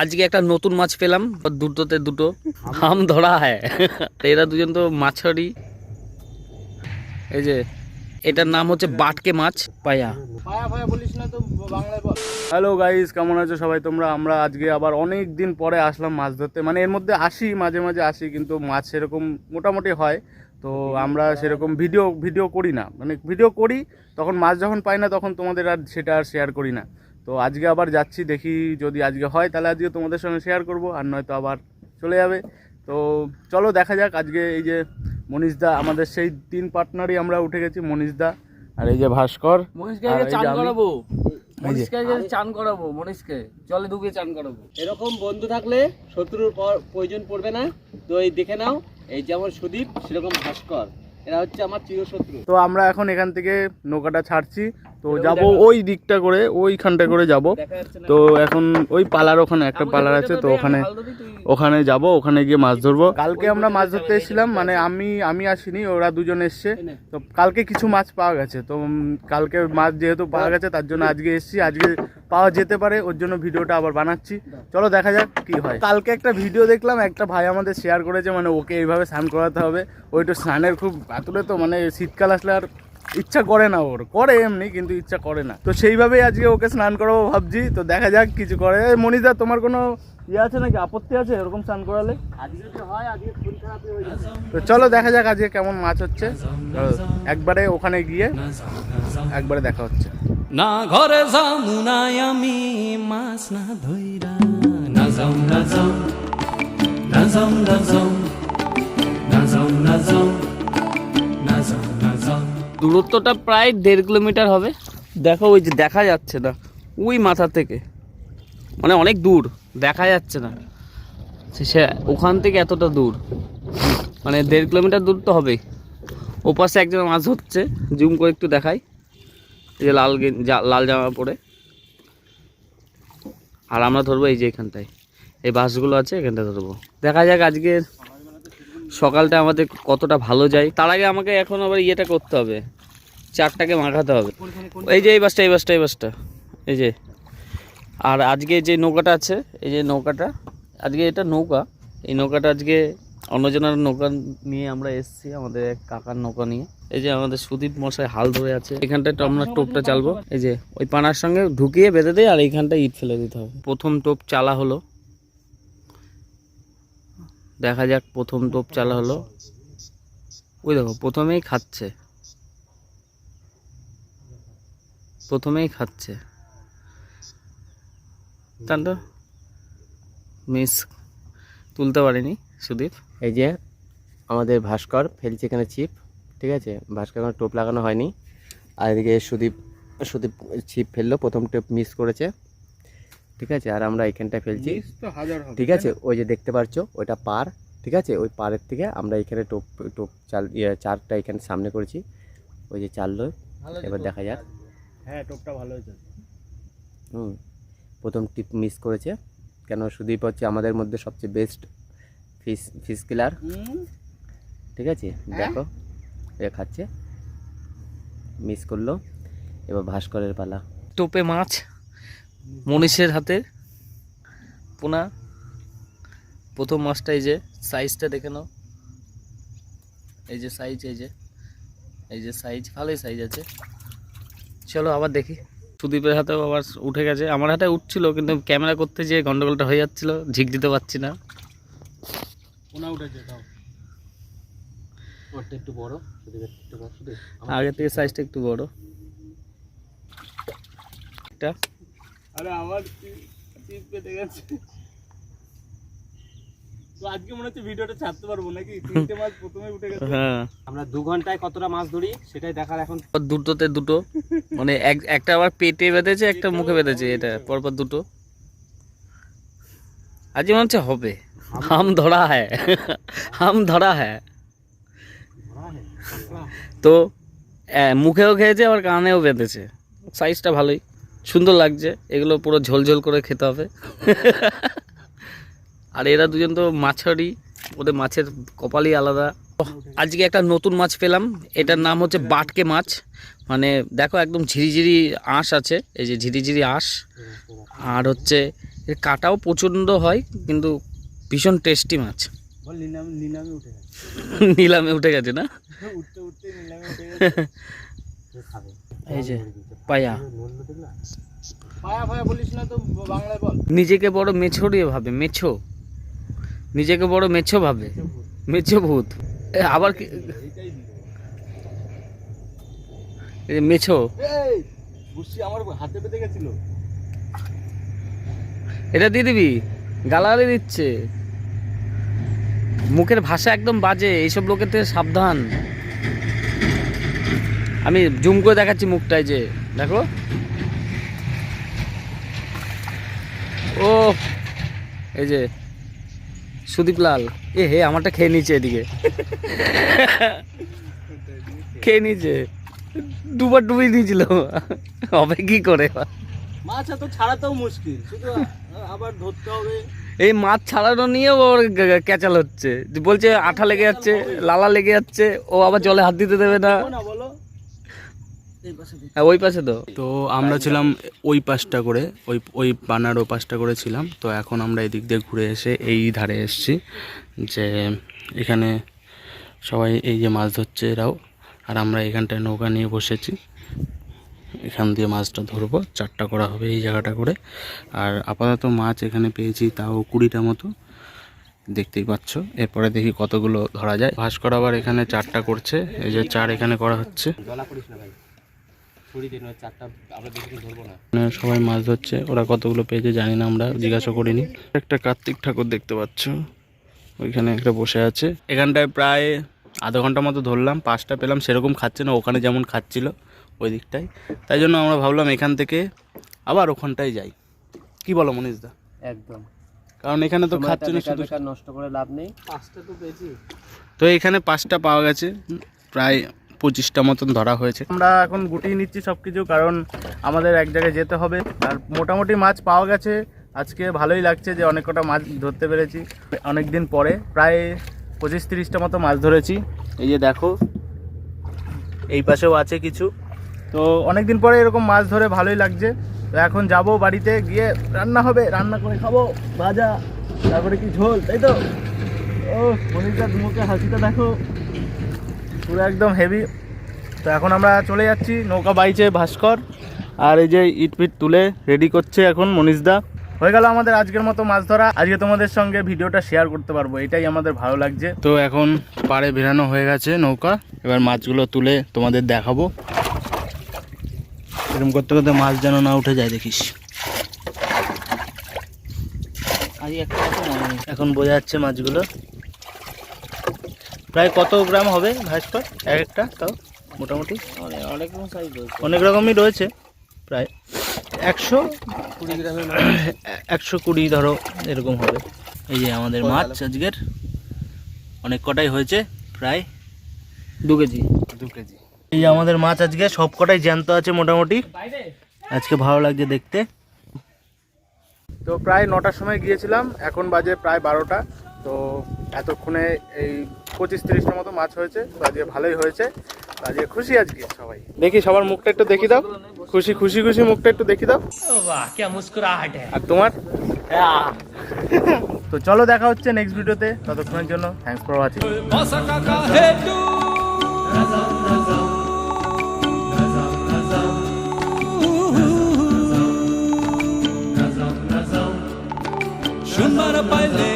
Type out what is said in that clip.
আজকে একটা নতুন মাছ পেলাম, দুটোতে দুটো। হাম ধরা হ্যাঁ। এরা দুজন তো মাছারি। এই যে, এটার নাম হচ্ছে বাটকে মাছ, পায়া। হ্যালো গাইস কেমন আছো সবাই তোমরা? আমরা আজকে আবার অনেক দিন পরে আসলাম মাছ ধরতে। মানে এর মধ্যে আসি, মাঝে মাঝে আসি, কিন্তু মাছ সেরকম মোটামুটি হয়। তো আমরা সেরকম ভিডিও ভিডিও করি না। মানে ভিডিও করি, তখন মাছ যখন পাই না, তখন তোমাদের আর সেটা আর শেয়ার করি না। তো আজকে আবার যাচ্ছি দেখি যদি আজকে হয় তাহলে আজকে তোমাদের সঙ্গে শেয়ার করব আর নয়তো আবার চলে যাবে। তো চলো দেখা যাক আজকে এই যে মনীষদা আমাদের সেই তিন পার্টনারই আমরা উঠে গেছি মনীষদা আর এই যে ভাস্কর চান করাবো। মনীষকে চান করাবো মনীষকে। জলে ডুবিয়ে চান করাবো। এরকম বন্ধু থাকলে শত্রুর পর- প্রয়োজন পড়বে না। তো এই দেখে নাও এই যেমন সুদীপ সেরকম ভাস্কর। এরা হচ্ছে আমার চিরশত্রু। তো আমরা এখন এখান থেকে নৌকাটা ছাড়ছি। তো যাব ওই দিকটা করে ওইখানটা করে যাব। তো এখন ওই পালার ওখানে একটা পালার আছে তো ওখানে ওখানে যাব ওখানে গিয়ে মাছ ধরবো। কালকে আমরা মাছ ধরতে এসেছিলাম মানে আমি আমি আসিনি ওরা দুজন এসছে। তো কালকে কিছু মাছ পাওয়া গেছে তো কালকে মাছ যেহেতু পাওয়া গেছে তার জন্য আজকে এসেছি। আজকে পাওয়া যেতে পারে, ওর জন্য ভিডিওটা আবার বানাচ্ছি। চলো দেখা যাক কি হয়। কালকে একটা ভিডিও দেখলাম, একটা ভাই আমাদের শেয়ার করেছে মানে ওকে এইভাবে স্নান করাতে হবে। ওই তো স্নানের খুব এতটা তো মানে শীতকাল আসলে আর ইচ্ছা করে না ওর। করে এমনি, কিন্তু ইচ্ছা করে না। তো সেইভাবেই আজকে ওকে স্নান করাবো ভাবছি। তো দেখা যাক কিছু করে। মনিদা, তোমার কোনো ইয়ে আছে নাকি? আপত্তি আছে এরকম স্নান করালে? তো চলো দেখা যাক আজকে কেমন মাছ হচ্ছে। একবারে ওখানে গিয়ে একবারে দেখা হচ্ছে। না ঘরে যামু নাই আমি, মাছ না ধইরা। না যাও না যাও না যাও না যাও না যাও না যাও না যাও না যাও দূরত্বটা প্রায় দেড় কিলোমিটার হবে। দেখো ওই যে দেখা যাচ্ছে না, ওই মাথা থেকে। মানে অনেক দূর, দেখা যাচ্ছে না। সে- ওখান থেকে এতটা দূর। মানে দেড় কিলোমিটার দূর তো হবেই। ওপাশে একজন মাছ ধরছে, জুম করে একটু দেখাই। এই যে লাল লাল জামা পরে। আর আমরা ধরবো এই যে এখানটায়। এই বাসগুলো আছে, এখানটায় ধরবো। দেখা যাক আজকে সকালটা আমাদের কতটা ভালো যায়। তার আগে আমাকে এখন আবার ইয়েটা করতে হবে। চারটাকে মাখাতে হবে। এই যে এই বাসটা এই বাসটা এই বাসটা। এই যে। আর আজকে যে নৌকাটা আছে, এই যে নৌকাটা, আজকে এটা নৌকা। এই নৌকাটা আজকে অন্যজনের নৌকা নিয়ে আমরা এসেছি, আমাদের এক কাকার নৌকা নিয়ে। এই যে আমাদের সুদীপ মশাই হাল ধরে আছে। এখানটায় আমরা টোপটা চালবো। এই যে ওই পানার সঙ্গে ঢুকিয়ে বেঁধে দেয় আর এইখানটায় ইট ফেলে দিতে হবে। প্রথম টোপ চালা হলো। দেখা যাক প্রথম টোপ চালা হলো। ওই দেখো, প্রথমেই খাচ্ছে। প্রথমেই খাচ্ছে। তার তো মিস তুলতে পারিনি। সুদীপ। এই যে আমাদের ভাস্কর ফেলছে এখানে চিপ ঠিক আছে? ভাস্কর এখানে টোপ লাগানো হয়নি। আর এদিকে সুদীপ সুদীপ ছিপ ফেলল প্রথম টোপ মিস করেছে। ঠিক আছে? আর আমরা এখানটায় ফেলছি। ঠিক আছে? ওই যে দেখতে পাচ্ছ ওইটা পার ঠিক আছে? ওই পারের থেকে আমরা এখানে টোপ টোপ চাল ইয়ে চারটা এখানে সামনে করেছি। ওই যে চাললো এবার দেখা যাক। হ্যাঁ টোপটা ভালো হয়েছে। হুম প্রথম টিপ মিস করেছে। কেন? সুদীপ হচ্ছে আমাদের মধ্যে সবচেয়ে বেস্ট ফিস ফিস কিলার। ঠিক আছে? দেখো এ খাচ্ছে। মিস করল। এবার ভাস্করের পালা। টোপে মাছ মনীষের হাতে পোনা। প্রথম মাছটা এই যে সাইজটা দেখে নাও। এই যে সাইজ এই যে এই যে সাইজ ভালোই সাইজ আছে। চলো আবার দেখি। সুদীপের হাতেও আবার উঠে গেছে। আমার হাতে উঠছিল কিন্তু ক্যামেরা করতে যে গন্ডগোলটা হয়ে যাচ্ছিল ঝিক দিতে পারছি না। ওনা উঠেছে তাও ওরটা একটু বড় একটু বড় আগে থেকে সাইজটা একটু বড়। একটা। আরে আমার টিপ পেতে গেছে। তো আজকে মনে হচ্ছে ভিডিওটা ছাড়তে পারব নাকি? তিনটে মাছ প্রথমে উঠে গেছে। হ্যাঁ। আমরা দু ঘন্টায় কতটা মাছ ধরি সেটাই দেখার এখন। দুটোতে দুটো। মানে এক একটা আবার পেটে বেঁধেছে একটা মুখে বেঁধেছে এটা। পরপর দুটো। আজ মনে হচ্ছে হবে। হাম ধরা হ্যায় হাম ধরা হ্যায় তো মুখেও খেয়েছে আবার কানেও বেঁধেছে। সাইজটা ভালোই। সুন্দর লাগছে। এগুলো পুরো ঝোলঝোল করে খেতে হবে। আর এরা দুজন তো মাছারি। ওদের মাছের কপালই আলাদা। আজকে একটা নতুন মাছ পেলাম। এটার নাম হচ্ছে বাটকে মাছ। মানে দেখো একদম ঝিরিঝিরি আঁশ আছে। এই যে ঝিরিঝিরি আঁশ। আর হচ্ছে, এর কাটাও প্রচণ্ড হয়, কিন্তু ভীষণ টেস্টি মাছ। নিলামে উঠে গেছে। নিলামে উঠে গেছে না? উঠতে উঠতে নিলামে উঠে গেছে। এই যে পায়া। পায়া ফায়া বলিস না তো বাংলায় বল। নিজেকে বড় ভাবে মেছো। নিজেকে বড় মেছো ভাবে। মেছো ভূত। এ, আবার কি মেছো। আমার হাতে পেতে গেছিল। এটা দিয়ে দিবি? গালাগালি দিচ্ছে। মুখের ভাষা একদম বাজে, এইসব লোকের থেকে সাবধান। আমি জুম করে দেখাচ্ছি মুখটায় যে, দেখো। ও, এই যে, সুদীপ লাল। এ হে, আমারটা খেয়ে নিচ্ছে এদিকে। খেয়ে নিচ্ছে দুবার ডুবিয়ে দিয়েছিল। হবে কি করে? মাছ এত ছাড়াতেও মুশকিল, শুধু আবার ধরতে হবে। এই মাছ ছাড়ানো নিয়েও ওর ক্যাচাল হচ্ছে। বলছে আঠা লেগে যাচ্ছে লালা লেগে যাচ্ছে ও আবার জলে হাত দিতে দেবে না। না বলো। হ্যাঁ, ওই পাশে তো। তো আমরা ছিলাম ওই পাশটা করে ওই ওই পানার ও পাশটা করে ছিলাম। তো এখন আমরা এদিক দিয়ে ঘুরে এসে এই ধারে এসেছি যে এখানে সবাই এই যে মাছ ধরছে এরাও আর আমরা এখানটায় নৌকা নিয়ে বসেছি। এখান দিয়ে মাছটা ধরবো চারটা করা হবে এই জায়গাটা করে। আর আপাতত মাছ এখানে পেয়েছি তাও কুড়িটা মতো দেখতেই পাচ্ছ। এরপরে দেখি কতগুলো ধরা যায়। ভাস্কর আবার এখানে চারটা করছে এই যে চার এখানে করা হচ্ছে। সবাই মাছ ধরছে ওরা কতগুলো পেয়েছে জানি না আমরা জিজ্ঞাসা করিনি। একটা কার্তিক ঠাকুর দেখতে পাচ্ছ ওইখানে একটা বসে আছে। এখানটায় প্রায় আধা ঘণ্টা মতো ধরলাম পাঁচটা পেলাম সেরকম খাচ্ছে না ওখানে যেমন খাচ্ছিল। ওই দিকটায়। তাই জন্য আমরা ভাবলাম এখান থেকে আবার ওখানটায় যাই। কি বলো মনীষদা? একদম। কারণ এখানে তো খাচ্ছে না শুধু নষ্ট করে লাভ নেই। পাঁচটা তো পেয়েছি। তো এখানে পাঁচটা পাওয়া গেছে প্রায় পঁচিশটা মতন ধরা হয়েছে। আমরা এখন গুটিয়ে নিচ্ছি সব কিছু কারণ আমাদের এক জায়গায় যেতে হবে। আর মোটামুটি মাছ পাওয়া গেছে। আজকে ভালোই লাগছে যে অনেক কটা মাছ ধরতে পেরেছি। অনেক দিন পরে প্রায় পঁচিশ তিরিশটা মতো মাছ ধরেছি। এই যে দেখো এই পাশেও আছে কিছু। তো অনেক দিন পরে এরকম মাছ ধরে ভালোই লাগছে। তো এখন যাব বাড়িতে, গিয়ে রান্না হবে, রান্না করে খাব, ভাজা, তারপরে কি ঝোল, তাই তো? ও মনিকার মুখে হাসিটা দেখো। পুরো একদম হেভি তো এখন আমরা চলে যাচ্ছি নৌকা বাইছে ভাস্কর। আর এই যে ইট পিট তুলে রেডি করছে এখন মনীষদা হয়ে গেল আমাদের আজকের মতো মাছ ধরা। আজকে তোমাদের সঙ্গে ভিডিওটা শেয়ার করতে পারব, এটাই আমাদের ভালো লাগছে। তো এখন পাড়ে বেরানো হয়ে গেছে নৌকা। এবার মাছগুলো তুলে তোমাদের দেখাবো। এরকম করতে করতে মাছ যেন না উঠে যায় দেখিস। এখন বোঝা যাচ্ছে মাছগুলো। প্রায় কত গ্রাম হবে ভাস্কর এক একটা তাও মোটামুটি? অনেক রকম সাইজ অনেক রকমই রয়েছে প্রায়। একশো কুড়ি গ্রামের একশো কুড়ি ধরো এরকম হবে। এই যে আমাদের মাছ আজকের। অনেক কটাই হয়েছে? প্রায় দু কেজি। দু কেজি। এই আমাদের মাছ আজকে সব কটাই জ্যান্ত আছে মোটামুটি। আজকে ভালো লাগছে দেখতে। তো প্রায় নটার সময় গিয়েছিলাম এখন বাজে প্রায় বারোটা। তো এতক্ষণে এই পঁচিশ তিরিশটার মতো মাছ হয়েছে তো আজকে ভালোই হয়েছে। আজকে খুশি আজকে সবাই। দেখি সবার মুখটা একটু দেখি দাও। খুশি খুশি খুশি মুখটা একটু দেখি দাও। আর তোমার? তো চলো দেখা হচ্ছে নেক্সট ভিডিওতে ততক্ষণের জন্য thanks for watching para bailar.